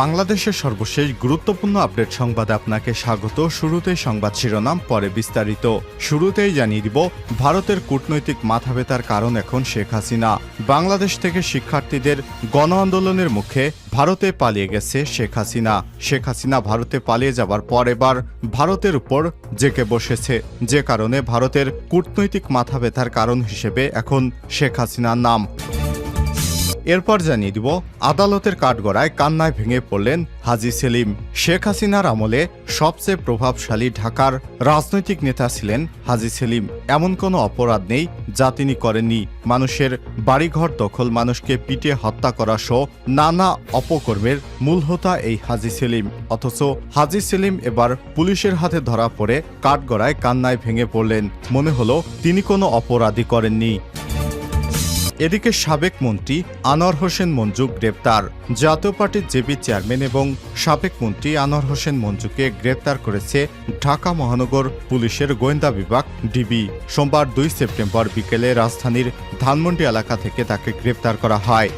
বাংলাদেশের সর্বশেষ গুরুত্বপূর্ণ আপডেট সংবাদে আপনাকে স্বাগত। শুরুতেই সংবাদ শিরোনাম, পরে বিস্তারিত। শুরুতেই জানিয়ে দিব, ভারতের কূটনৈতিক মাথাব্যথার কারণ এখন শেখ হাসিনা। বাংলাদেশ থেকে শিক্ষার্থীদের গণ আন্দোলনের মুখে ভারতে পালিয়ে গেছে শেখ হাসিনা। শেখ হাসিনা ভারতে পালিয়ে যাবার পর এবার ভারতের উপর জেকে বসেছে। যে কারণে ভারতের কূটনৈতিক মাথাব্যথার কারণ হিসেবে এখন শেখ হাসিনার নাম। এরপর জানিয়ে দিব, আদালতের কাঠগড়ায় কান্নায় ভেঙে পড়লেন হাজি সেলিম। শেখ হাসিনার আমলে সবচেয়ে প্রভাবশালী ঢাকার রাজনৈতিক নেতা ছিলেন হাজি সেলিম। এমন কোনো অপরাধ নেই যা তিনি করেননি। মানুষের বাড়িঘর দখল, মানুষকে পিটিয়ে হত্যা করা সহ নানা অপকর্মের মূল হোতা এই হাজি সেলিম। অথচ হাজি সেলিম এবার পুলিশের হাতে ধরা পড়ে কাঠগড়ায় কান্নায় ভেঙে পড়লেন। মনে হলো তিনি কোনো অপরাধী করেননি। এদিকে সাবেক মন্ত্রী আনোয়ার হোসেন মঞ্জু গ্রেপ্তার। জাতীয় পার্টির জেপি চেয়ারম্যান এবং সাবেক মন্ত্রী আনোয়ার হোসেন মঞ্জুকে গ্রেপ্তার করেছে ঢাকা মহানগর পুলিশের গোয়েন্দা বিভাগ ডিবি। সোমবার দুই সেপ্টেম্বর বিকেলে রাজধানীর ধানমন্ডি এলাকা থেকে তাকে গ্রেপ্তার করা হয়।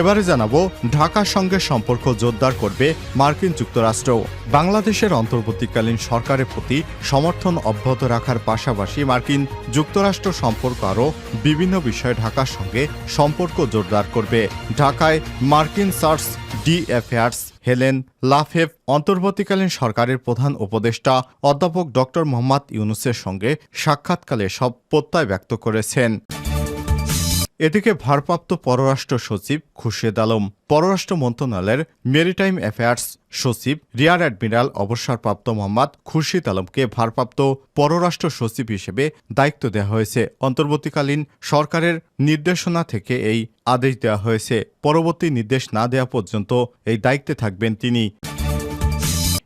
এবারে জানাব, ঢাকার সঙ্গে সম্পর্ক জোরদার করবে মার্কিন যুক্তরাষ্ট্র। বাংলাদেশের অন্তর্বর্তীকালীন সরকারের প্রতি সমর্থন অব্যাহত রাখার পাশাপাশি মার্কিন যুক্তরাষ্ট্র সম্পর্ক আরও বিভিন্ন বিষয়ে ঢাকার সঙ্গে সম্পর্ক জোরদার করবে। ঢাকায় মার্কিন chargé d' affaires Helen LaFave অন্তর্বর্তীকালীন সরকারের প্রধান উপদেষ্টা অধ্যাপক ডক্টর মোহাম্মদ ইউনুসের সঙ্গে সাক্ষাৎকালে সব প্রত্যয় ব্যক্ত করেছেন। এদিকে ভারপ্রাপ্ত পররাষ্ট্র সচিব খুরশেদ আলম, পররাষ্ট্র মন্ত্রণালয়ের মেরিটাইম অ্যাফেয়ার্স সচিব, রিয়ার অ্যাডমিরাল অবসরপ্রাপ্ত মোহাম্মদ খুরশিদ আলমকে ভারপ্রাপ্ত পররাষ্ট্র সচিব হিসেবে দায়িত্ব দেওয়া হয়েছে। অন্তর্বর্তীকালীন সরকারের নির্দেশনা থেকে এই আদেশ দেওয়া হয়েছে। পরবর্তী নির্দেশ না দেওয়া পর্যন্ত এই দায়িত্বে থাকবেন তিনি।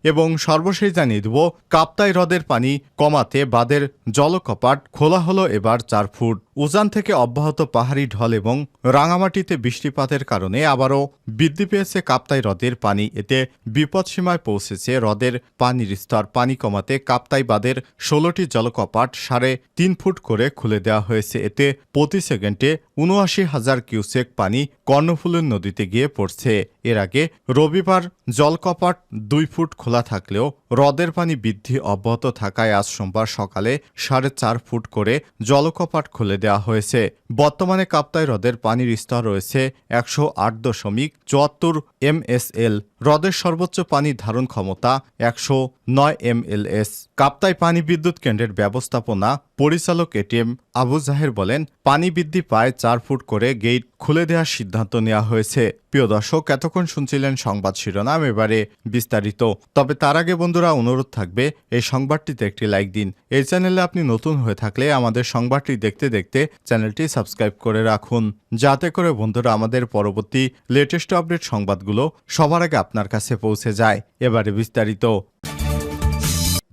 এবং সর্বশেষ জানিয়ে দেব, কাপ্তাই হ্রদের পানি কমাতে বাদের জলকপাট খোলা হলো এবার চার ফুট। উজান থেকে অব্যাহত পাহাড়ি ঢল এবং রাঙামাটিতে বৃষ্টিপাতের কারণে আবারও বৃদ্ধি পেয়েছে কাপ্তাই হ্রদের পানি। এতে বিপদসীমায় পৌঁছেছে হ্রদের পানির স্তর। পানি কমাতে কাপ্তাই বাদের ষোলোটি জলকপাট সাড়ে তিন ফুট করে খুলে দেওয়া হয়েছে। এতে প্রতি সেকেন্ডে উনআশি হাজার কিউসেক পানি কর্ণফুলের নদীতে গিয়ে পড়ছে। এর আগে রবিবার জলকপাট দুই ফুট খোলা থাকলেও হ্রদের পানি বৃদ্ধি অব্যাহত থাকায় আজ সোমবার সকালে সাড়ে চার ফুট করে জলকপাট খুলে দেওয়া হয়েছে। বর্তমানে কাপ্তাই হ্রদের পানির স্তর রয়েছে একশো আট দশমিক চুয়াত্তর এমএসএল। হ্রদের সর্বোচ্চ পানি ধারণ ক্ষমতা একশো নয় এমএলএস। কাপ্তাই পানি বিদ্যুৎ কেন্দ্রের ব্যবস্থাপনা পরিচালক এটিএম আবু জাহের বলেন, পানি বৃদ্ধি পায় চার ফুট করে গেট খুলে দেওয়ার সিদ্ধান্ত নেওয়া হয়েছে। প্রিয় দর্শক, এতক্ষণ শুনছিলেন সংবাদ শিরোনাম, এবারে বিস্তারিত। তবে তার আগে বন্ধুরা, অনুরোধ থাকবে, এই সংবাদটিতে একটি লাইক দিন। এই চ্যানেলে আপনি নতুন হয়ে থাকলে আমাদের সংবাদটি দেখতে দেখতে চ্যানেলটি সাবস্ক্রাইব করে রাখুন। যাতে করে বন্ধুরা, আমাদের পরবর্তী লেটেস্ট আপডেট সংবাদগুলো সবার আগে আপনার কাছে পৌঁছে যায়। এবারে বিস্তারিত।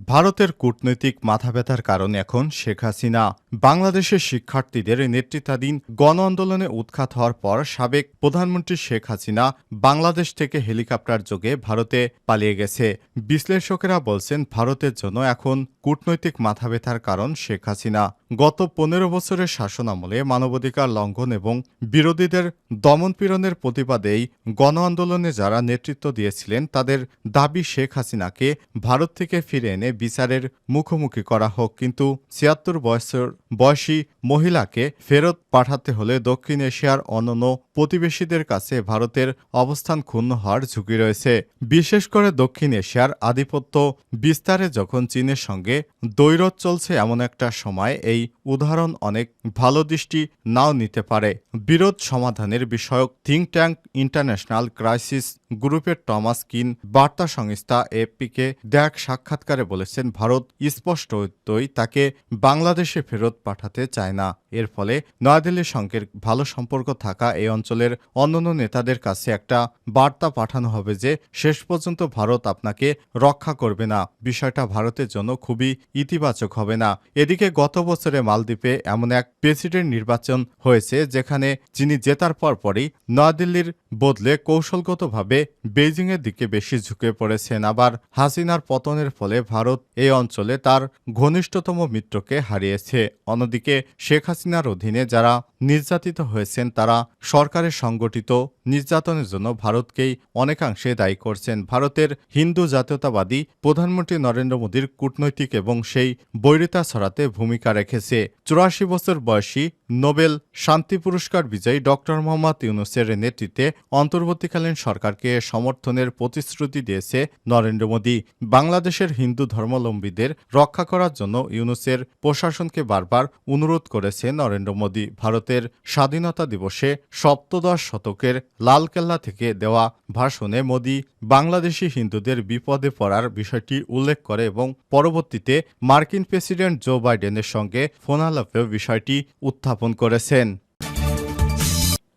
ভারতের কূটনৈতিক মাথাব্যথার কারণ এখন শেখ হাসিনা। বাংলাদেশের শিক্ষার্থীদের নেতৃত্বাধীন গণ আন্দোলনে উৎখাত হওয়ার পর সাবেক প্রধানমন্ত্রী শেখ হাসিনা বাংলাদেশ থেকে হেলিকপ্টার যোগে ভারতে পালিয়ে গেছে। বিশ্লেষকেরা বলছেন, ভারতের জন্য এখন কূটনৈতিক মাথাব্যথার কারণ শেখ হাসিনা। গত পনেরো বছরের শাসনামলে মানবাধিকার লঙ্ঘন এবং বিরোধীদের দমনপীড়নের প্রতিবাদেই গণ আন্দোলনে যারা নেতৃত্ব দিয়েছিলেন, তাদের দাবি শেখ হাসিনাকে ভারত থেকে ফিরে এনে বিচারের মুখোমুখি করা হোক। কিন্তু ছিয়াত্তর বয়সের বয়সী মহিলাকে ফেরত পাঠাতে হলে দক্ষিণ এশিয়ার অন্যান্য প্রতিবেশীদের কাছে ভারতের অবস্থান ক্ষুণ্ণ হওয়ার ঝুঁকি রয়েছে। বিশেষ করে দক্ষিণ এশিয়ার আধিপত্য বিস্তারে যখন চীনের সঙ্গে দৈরত চলছে এমন একটা সময়, এই উদাহরণ অনেক ভালো দৃষ্টি নাও নিতে পারে। বিরোধ সমাধানের বিষয়ক থিঙ্ক ট্যাঙ্ক ইন্টারন্যাশনাল ক্রাইসিস গ্রুপের টমাস কিন বার্তা সংস্থা এপিকে দেখ সাক্ষাৎকারে বলেছেন, ভারত স্পষ্টতই তাকে বাংলাদেশে ফেরত পাঠাতে চায় না। এর ফলে নয়াদিল্লির সঙ্গে ভালো সম্পর্ক থাকা এই অঞ্চলের অন্যান্য নেতাদের কাছে একটা বার্তা পাঠানো হবে যে, শেষ পর্যন্ত ভারত আপনাকে রক্ষা করবে না। বিষয়টা ভারতের জন্য খুবই ইতিবাচক হবে না। এদিকে গত বছরে মালদ্বীপে এমন এক প্রেসিডেন্ট নির্বাচন হয়েছে, যেখানে যিনি জেতার পর পরই নয়াদিল্লির বদলে কৌশলগতভাবে বেইজিংয়ের দিকে বেশি ঝুঁকে পড়েছেন। আবার হাসিনার পতনের ফলে ভারত এই অঞ্চলে তার ঘনিষ্ঠতম মিত্রকে হারিয়েছে। অন্যদিকে শেখ হাসিনার অধীনে যারা নির্যাতিত হয়েছেন, তারা সরকারের সংগঠিত নির্যাতনের জন্য ভারতকেই অনেকাংশে দায়ী করছেন। ভারতের হিন্দু জাতীয়তাবাদী প্রধানমন্ত্রী নরেন্দ্র মোদীর কূটনৈতিক এবং সেই বৈরিতা ছড়াতে ভূমিকা রেখেছে। চুরাশি বছর বয়সী নোবেল শান্তি পুরস্কার বিজয়ী ডক্টর মোহাম্মদ ইউনুসের নেতৃত্বে অন্তর্বর্তীকালীন সরকারকে সমর্থনের প্রতিশ্রুতি দিয়েছে নরেন্দ্র মোদী। বাংলাদেশের হিন্দু ধর্মাবলম্বীদের রক্ষা করার জন্য ইউনুসের প্রশাসনকে বারবার অনুরোধ করেছে নরেন্দ্র মোদী। ভারতের স্বাধীনতা দিবসে সপ্তদশ শতকের লালকেল্লা থেকে দেওয়া ভাষণে মোদী বাংলাদেশি হিন্দুদের বিপদে পড়ার বিষয়টি উল্লেখ করে এবং পরবর্তীতে মার্কিন প্রেসিডেন্ট জো বাইডেনের সঙ্গে ফোনালাপেও বিষয়টি উত্থাপন করেছেন।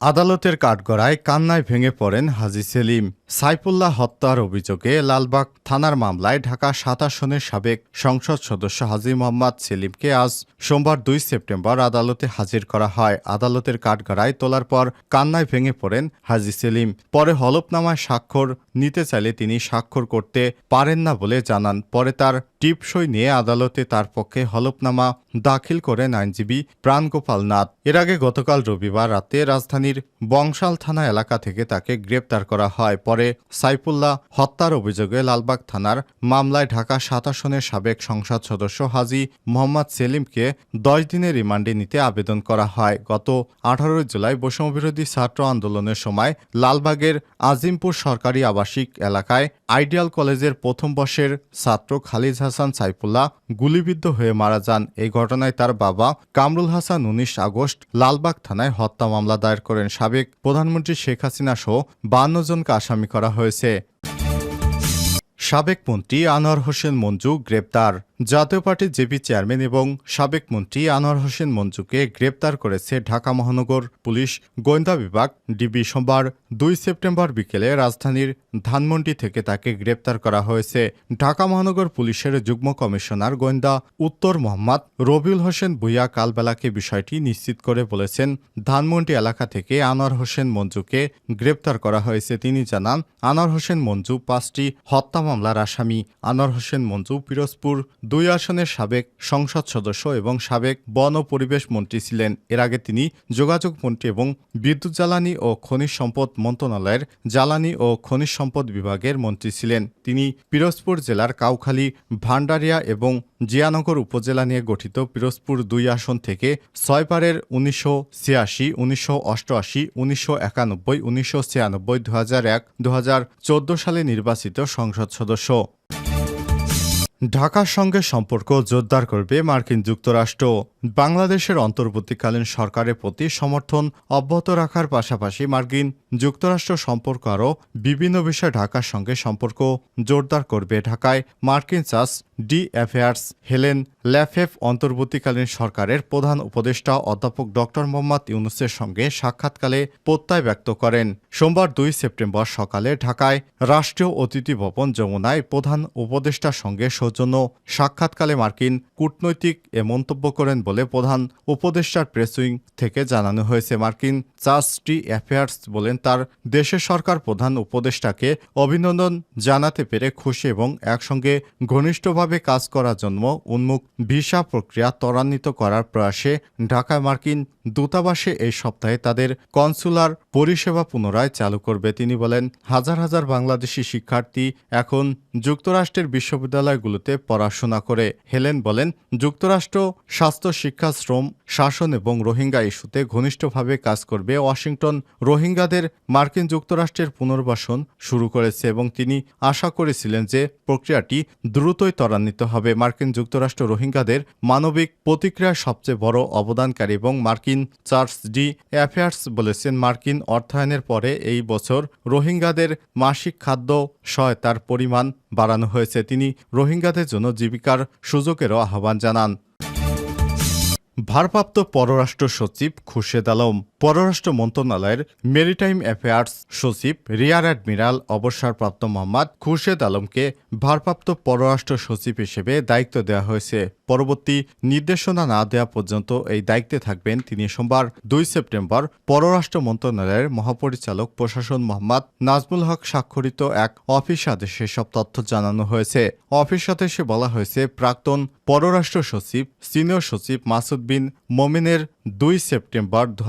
আদালতের কাঠগড়ায় কান্নায় ভেঙে পড়েন হাজি সেলিম। সাইফুল্লাহ হত্যার অভিযোগে লালবাগ থানার মামলায় ঢাকা সাত আসনের সাবেক সংসদ সদস্য হাজি মোহাম্মদ সেলিমকে আজ সোমবার দুই সেপ্টেম্বর আদালতে হাজির করা হয়। আদালতের কাঠগড়ায় তোলার পর কান্নায় ভেঙে পড়েন হাজি সেলিম। পরে হলফনামায় স্বাক্ষর নিতে চাইলে তিনি স্বাক্ষর করতে পারেন না বলে জানান। পরে তার টিপসই নিয়ে আদালতে তার পক্ষে হলফনামা দাখিল করেন আইনজীবী প্রাণগোপাল নাথ। এর আগে গতকাল রবিবার রাতে রাজধানীর বংশাল থানা এলাকা থেকে তাকে গ্রেপ্তার করা হয়। পরে সাইফুল্লাহ হত্যার অভিযোগে লালবাগ থানার মামলায় ঢাকা সাত আসনের সাবেক সংসদ সদস্য হাজি মোহাম্মদ সেলিমকে দশ দিনের রিমান্ডে নিতে আবেদন করা হয়। গত আঠারোই জুলাই বৈষম্যবিরোধী ছাত্র আন্দোলনের সময় লালবাগের আজিমপুর সরকারি আবাসিক এলাকায় আইডিয়াল কলেজের প্রথম বর্ষের ছাত্র খালিদ হাসান সাইফুল্লাহ গুলিবিদ্ধ হয়ে মারা যান। এই ঘটনায় তার বাবা কামরুল হাসান উনিশ আগস্ট লালবাগ থানায় হত্যা মামলা দায়ের করেন। সাবেক প্রধানমন্ত্রী শেখ হাসিনা সহ বান্ন জনকে আসামি করা হয়েছে। সাবেক মন্ত্রী আনোয়ার হোসেন মঞ্জু গ্রেপ্তার। জাতীয় পার্টির জেপি চেয়ারম্যান এবং সাবেক মন্ত্রী আনোয়ার হোসেন মঞ্জুকে গ্রেপ্তার করেছে ঢাকা মহানগর পুলিশ। গোয়েন্দা বিভাগ ডিবি সোমবার দুই সেপ্টেম্বর বিকেলে রাজধানীর ধানমন্ডি থেকে তাকে গ্রেপ্তার করা হয়েছে। ঢাকা মহানগর পুলিশের যুগ্ম কমিশনার গোয়েন্দা উত্তর মোহাম্মদ রবিউল হোসেন ভুইয়া কালবেলাকে বিষয়টি নিশ্চিত করে বলেছেন, ধানমন্ডি এলাকা থেকে আনোয়ার হোসেন মঞ্জুকে গ্রেপ্তার করা হয়েছে। তিনি জানান, আনোয়ার হোসেন মঞ্জু পাঁচটি হত্যা মামলার আসামি। আনোয়ার হোসেন মঞ্জু পিরোজপুর দুই আসনের সাবেক সংসদ সদস্য এবং সাবেক বন ও পরিবেশ মন্ত্রী ছিলেন। এর আগে তিনি যোগাযোগ মন্ত্রী এবং বিদ্যুৎ জ্বালানি ও খনিজ সম্পদ মন্ত্রণালয়ের জ্বালানি ও খনিজ সম্পদ বিভাগের মন্ত্রী ছিলেন। তিনি পিরোজপুর জেলার কাউখালী ভান্ডারিয়া এবং জিয়ানগর উপজেলা নিয়ে গঠিত পিরোজপুর দুই আসন থেকে ছয়বারের উনিশশো ছিয়াশি, উনিশশো অষ্টআশি, উনিশশো একানব্বই, উনিশশো ছিয়ানব্বই দু হাজার এক দু সালে নির্বাচিত সংসদ সদস্য। ঢাকার সঙ্গে সম্পর্ক জোরদার করবে মার্কিন যুক্তরাষ্ট্র। বাংলাদেশের অন্তর্বর্তীকালীন সরকারের প্রতি সমর্থন অব্যাহত রাখার পাশাপাশি মার্কিন যুক্তরাষ্ট্র সম্পর্ক আরও বিভিন্ন বিষয়ে ঢাকার সঙ্গে সম্পর্ক জোরদার করবে ঢাকায় মার্কিন chargé d' affaires. Helen LaFave অন্তর্বর্তীকালীন সরকারের প্রধান উপদেষ্টা অধ্যাপক ড. মোহাম্মদ ইউনুসের সঙ্গে সাক্ষাৎকালে প্রত্যয় ব্যক্ত করেন। সোমবার দুই সেপ্টেম্বর সকালে ঢাকায় রাষ্ট্রীয় অতিথি ভবন যমুনায় প্রধান উপদেষ্টার সঙ্গে সৌজন্য সাক্ষাৎকালে মার্কিন কূটনৈতিক এ মন্তব্য করেন বলে প্রধান উপদেষ্টার প্রেসুইং থেকে জানানো হয়েছে। মার্কিন চার্জটি অ্যাফেয়ার্স বলেন, তার দেশের সরকার প্রধান উপদেষ্টাকে অভিনন্দন জানাতে পেরে খুশি এবং একসঙ্গে ঘনিষ্ঠভাবে কাজ করার জন্য উন্মুখ ভিসা প্রক্রিয়া ত্বরান্বিত করার প্রয়াসে ঢাকায় মার্কিন দূতাবাসে এই সপ্তাহে তাদের কনসুলার পরিষেবা পুনরায় চালু করবে। তিনি বলেন, হাজার হাজার বাংলাদেশি শিক্ষার্থী এখন যুক্তরাষ্ট্রের বিশ্ববিদ্যালয়গুলোতে পড়াশোনা করে। হেলেন বলেন, যুক্তরাষ্ট্র স্বাস্থ্য, শিক্ষা, শ্রম, শাসন এবং রোহিঙ্গা ইস্যুতে ঘনিষ্ঠভাবে কাজ করবে। ওয়াশিংটন রোহিঙ্গাদের মার্কিন যুক্তরাষ্ট্রের পুনর্বাসন শুরু করেছে এবং তিনি আশা করেছিলেন যে প্রক্রিয়াটি দ্রুতই ত্বরান্বিত হবে। মার্কিন যুক্তরাষ্ট্র রোহিঙ্গাদের মানবিক প্রতিক্রিয়ার সবচেয়ে বড় অবদানকারী এবং মার্কিন চার্লস ডি অ্যাফেয়ার্স বলেছেন, মার্কিন অর্থায়নের পরে এই বছর রোহিঙ্গাদের মাসিক খাদ্য সহায়তার পরিমাণ বাড়ানো হয়েছে। তিনি রোহিঙ্গাদের জন্য জীবিকার সুযোগেরও আহ্বান জানান। ভারপ্রাপ্ত পররাষ্ট্র সচিব খুরশেদ আলম, পররাষ্ট্র মন্ত্রণালয়ের মেরিটাইম অ্যাফেয়ার্স সচিব রিয়ার অ্যাডমিরাল অবসরপ্রাপ্ত মোহাম্মদ খুরশেদ আলমকে ভারপ্রাপ্ত পররাষ্ট্র সচিব হিসেবে দায়িত্ব দেওয়া হয়েছে। পরবর্তী নির্দেশনা না দেওয়া পর্যন্ত এই দায়িত্বে থাকবেন তিনি সোমবার দুই সেপ্টেম্বর পররাষ্ট্র মন্ত্রণালয়ের মহাপরিচালক প্রশাসন মোহাম্মদ নাজমুল হক স্বাক্ষরিত এক অফিস আদেশে সব তথ্য জানানো হয়েছে। অফিস আদেশে বলা হয়েছে, প্রাক্তন পররাষ্ট্র সচিব, সিনিয়র সচিব মাসুদ বিন মোমিনের দুই সেপ্টেম্বর দু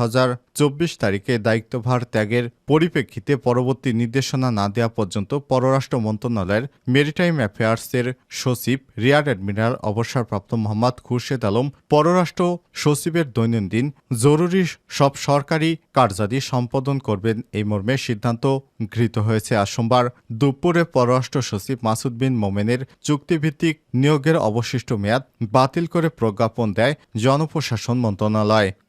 তারিখে দায়িত্বভার ত্যাগের পরিপ্রেক্ষিতে পরবর্তী নির্দেশনা না দেওয়া পর্যন্ত পররাষ্ট্র মন্ত্রণালয়ের মেরিটাইম অ্যাফেয়ার্সের সচিব রিয়ার অ্যাডমিরাল, অবসরপ্রাপ্ত মোহাম্মদ খুরশেদ আলম, পররাষ্ট্র সচিবের দৈনন্দিন জরুরি সব সরকারি কার্যাদি সম্পাদন করবেন এই মর্মে সিদ্ধান্ত গৃহীত হয়েছে। আজ সোমবার দুপুরে পররাষ্ট্র সচিব মাসুদ বিন মোমেনের চুক্তিভিত্তিক নিয়োগের অবশিষ্ট মেয়াদ বাতিল করে প্রজ্ঞাপন দেয় জনপ্রশাসন মন্ত্রণালয়। play.